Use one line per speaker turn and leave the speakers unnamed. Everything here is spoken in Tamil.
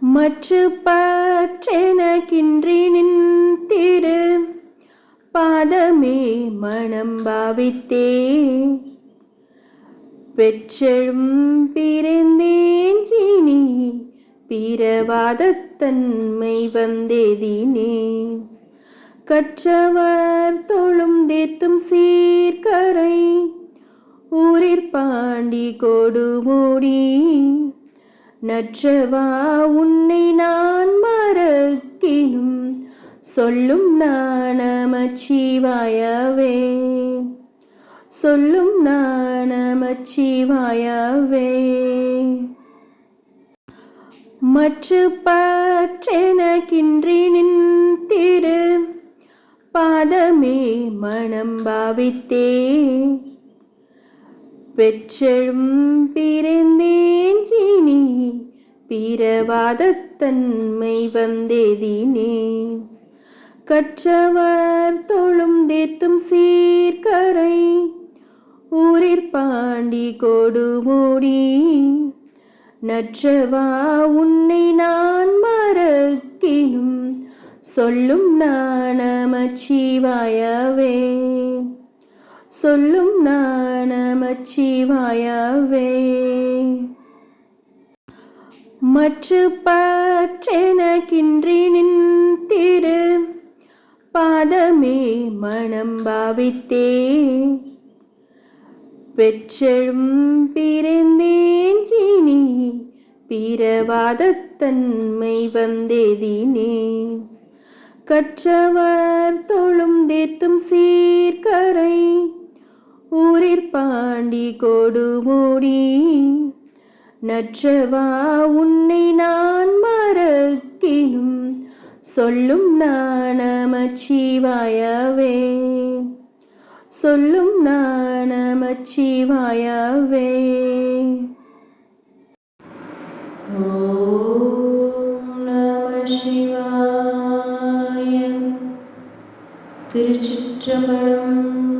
மற்று பற்றெனக்கின்றி நின் திரு பாதமே மனம் பாவித்தே. பெற்றெழும் பிறந்தேன் இனி பிறவாதத்தன்மை வந்தேதினே. கற்றவர் தொழும் தேத்தும் சீர்கரை ஊரிற் பாண்டி கொடுமூடி நற்றவா உன்னை நான் மறக்கினும் சொல்லும் நாணமச்சிவாயவே சொல்லும் நாணமச்சிவாயவே மற்ற பற்றெனக்கின்றி நின் திரு பாதமே மனம் பாவித்தே. பெற்றெழும் பிறந்தேன் இனி பிறவாதத்தன்மை வந்தேதினே. கற்றவர் தொழும் தேர்த்தும் சீர்கரை ஊரிற் பாண்டி கொடுமூடி நற்றவா உன்னை நான் மறக்கினும் சொல்லும் நாணமச்சிவாயவே சொல்லும் நாணமச்சிவாயவே மற்று பற்றெனக்கின்றி நின் பாதமே மனம் பாவித்தே. பெற்றெழும் பிறந்தேன் இனி பிறவாதத்தன்மை வந்தேதினே. கற்றவர் தொழும் தேத்தும் சீர்கரை ஊரிற் பாண்டி கொடுமுடி. நற்றவா உன்னை நான் மறக்கினும் சொல்லும் நாணமச்சிவாயவே சொல்லும் நாணமச்சிவாயவே ஓம் திருச்சிற்றம்பலம்